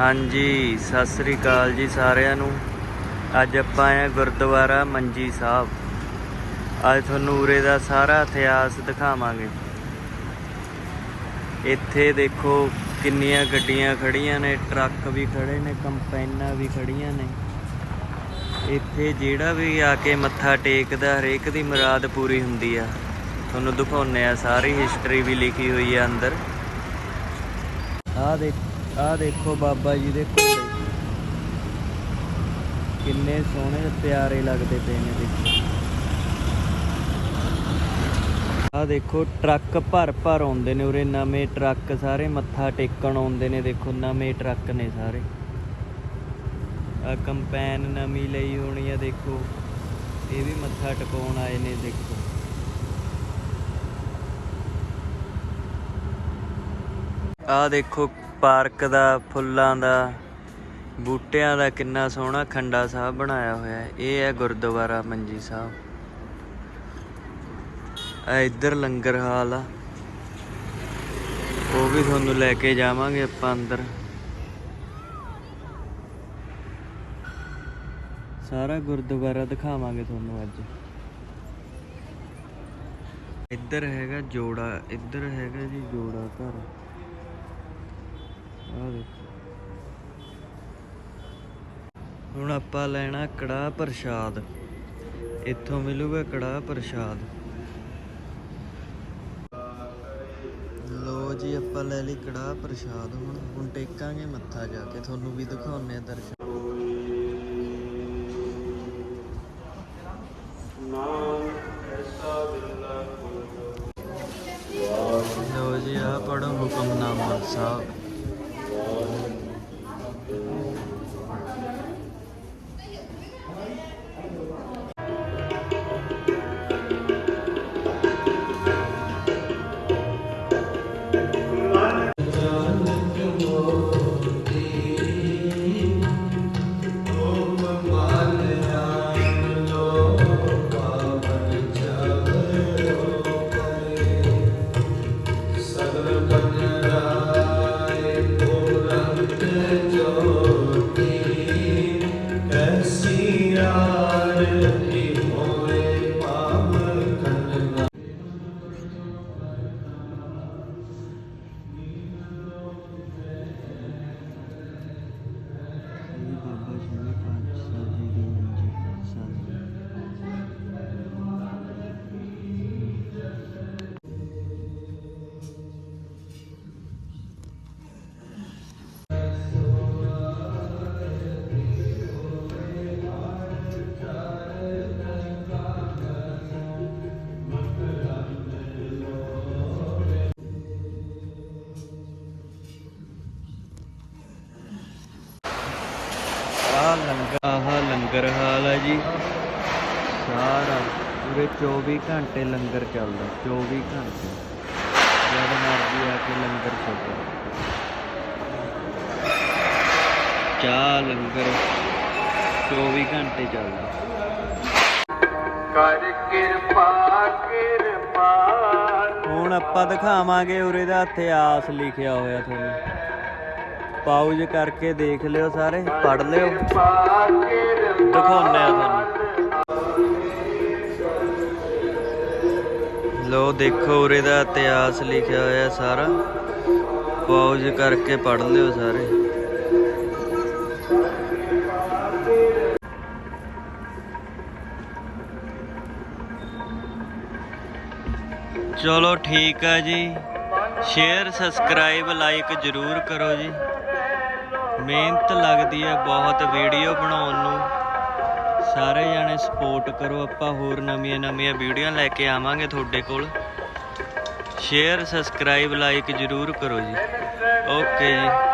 ਹਾਂਜੀ, ਸਤਿ ਸ੍ਰੀ ਅਕਾਲ ਜੀ ਸਾਰਿਆਂ ਨੂੰ। ਅੱਜ ਆਪਾਂ ਆਏ ਗੁਰਦੁਆਰਾ ਮੰਜੀ ਸਾਹਿਬ। ਅੱਜ ਤੁਹਾਨੂੰ ਉਰੇ ਦਾ ਸਾਰਾ ਇਤਿਹਾਸ ਦਿਖਾਵਾਂਗੇ। ਇੱਥੇ ਦੇਖੋ ਕਿੰਨੀਆਂ ਗੱਡੀਆਂ ਖੜੀਆਂ ਨੇ, ਟਰੱਕ ਵੀ ਖੜੇ ਨੇ, ਕੰਪੈਨਾਂ ਵੀ ਖੜੀਆਂ ਨੇ। ਇੱਥੇ ਜਿਹੜਾ ਵੀ ਆ ਕੇ ਮੱਥਾ ਟੇਕਦਾ, ਹਰੇਕ ਦੀ ਮੁਰਾਦ ਪੂਰੀ ਹੁੰਦੀ ਆ। ਤੁਹਾਨੂੰ ਦਿਖਾਉਂਦੇ ਆ ਸਾਰੀ ਹਿਸਟਰੀ ਵੀ ਲਿਖੀ ਹੋਈ ਆ ਅੰਦਰ। ਆਹ ਦੇਖ ਆਹ ਦੇਖੋ ਬਾਬਾ ਜੀ ਦੇ ਘੋੜੇ। ਕਿੰਨੇ ਸੋਹਣੇ ਪਿਆਰੇ ਲੱਗਦੇ ਪਏ ਨੇ ਦੇਖੋ। ਆਹ ਦੇਖੋ ਟਰੱਕ ਭਰ ਭਰ ਆਉਂਦੇ ਨੇ ਉਰੇ, ਨਵੇਂ ਟਰੱਕ ਸਾਰੇ ਮੱਥਾ ਟੇਕਣ ਆਉਂਦੇ ਨੇ, ਦੇਖੋ ਨਵੇਂ ਟਰੱਕ ਨੇ ਸਾਰੇ। ਆ ਕੰਪੈਨ ਨਵੀਂ ਲਈ ਹੋਣੀ ਆ ਦੇਖੋ। ਇਹ ਵੀ ਮੱਥਾ ਟਿਕਾਉਣ ਆਏ ਨੇ ਦੇਖੋ। ਆ ਦੇਖੋ ਪਾਰਕ ਦਾ, ਫੁੱਲਾਂ ਦਾ, ਬੂਟਿਆਂ ਦਾ ਕਿੰਨਾ ਸੋਹਣਾ ਖੰਡਾ ਸਾਹਿਬ ਬਣਾਇਆ ਹੋਇਆ ਹੈ। ਇਹ ਹੈ ਗੁਰਦੁਆਰਾ ਮੰਜੀ ਸਾਹਿਬ। ਆ ਇੱਧਰ ਲੰਗਰ ਹਾਲ ਆ। ਉਹ ਵੀ ਤੁਹਾਨੂੰ ਲੈ ਕੇ ਜਾਵਾਂਗੇ ਆਪਾਂ ਅੰਦਰ। ਸਾਰਾ ਗੁਰਦੁਆਰਾ ਦਿਖਾਵਾਂਗੇ ਤੁਹਾਨੂੰ ਅੱਜ। ਇੱਧਰ ਹੈਗਾ ਜੋੜਾ, ਇੱਧਰ ਹੈਗਾ ਜੀ ਜੋੜਾ ਘਰ। ਆਹ ਦੇਖੋ ਹੁਣ ਆਪਾਂ ਲੈਣਾ ਕੜਾਹ ਪ੍ਰਸ਼ਾਦ। ਇੱਥੋਂ ਮਿਲੂਗਾ ਕੜਾਹ ਪ੍ਰਸ਼ਾਦ। ਲੋ ਜੀ, ਆਪਾਂ ਲੈ ਲਈ ਕੜਾਹ ਪ੍ਰਸ਼ਾਦ। ਹੁਣ ਹੁਣ ਟੇਕਾਂਗੇ ਮੱਥਾ ਜਾ ਕੇ। ਤੁਹਾਨੂੰ ਵੀ ਦਿਖਾਉਣੇ ਆ ਦਰਸ਼ਨ। ਇਹ ਲੰਗਰ ਹਾਲ ਹੈ ਜੀ। ਸਾਰਾ ਪੂਰੇ 24 ਘੰਟੇ ਲੰਗਰ ਚੱਲਦਾ 24 ਘੰਟੇ। ਜਦ ਮਰਜ਼ੀ ਆ ਕੇ ਲੰਗਰ ਛਕੋ। ਚਾਹ ਲੰਗਰ 24 ਘੰਟੇ ਚੱਲਦਾ। ਕਰ ਕਿਰਪਾ ਕਿਰਪਾ। ਹੁਣ ਆਪਾਂ ਦਿਖਾਵਾਂਗੇ ਉਰੇ ਦਾ ਇਤਿਹਾਸ ਲਿਖਿਆ ਹੋਇਆ ਤੁਹਾਨੂੰ। ਪਾਉਜ ਕਰਕੇ ਦੇਖ ਲਿਓ ਸਾਰੇ ਪੜ ਲਿਓ। ਕਿਰਪਾ ਦਿਖਾਉਂਦੇ ਆ ਤੁਹਾਨੂੰ। ਲੋ ਦੇਖੋ ਉਰੇ ਦਾ ਇਤਿਹਾਸ ਲਿਖਿਆ ਹੋਇਆ ਸਾਰਾ। ਪਾਉਜ ਕਰਕੇ ਪੜ੍ਹ ਲਿਓ ਸਾਰੇ। ਚਲੋ ਠੀਕ ਆ ਜੀ। ਸ਼ੇਅਰ, ਸਬਸਕ੍ਰਾਈਬ, ਲਾਈਕ ਜਰੂਰ ਕਰੋ ਜੀ। ਮਿਹਨਤ ਲੱਗਦੀ ਹੈ ਬਹੁਤ ਵੀਡੀਓ ਬਣਾਉਣ ਨੂੰ। ਸਾਰੇ ਜਣੇ ਸਪੋਰਟ ਕਰੋ, ਆਪਾਂ ਹੋਰ ਨਵੀਆਂ ਨਵੀਆਂ ਵੀਡੀਓ ਲੈ ਕੇ ਆਵਾਂਗੇ ਤੁਹਾਡੇ ਕੋਲ। ਸ਼ੇਅਰ ਸਬਸਕ੍ਰਾਈਬ ਲਾਈਕ ਜਰੂਰ ਕਰੋ ਜੀ। ਓਕੇ ਜੀ।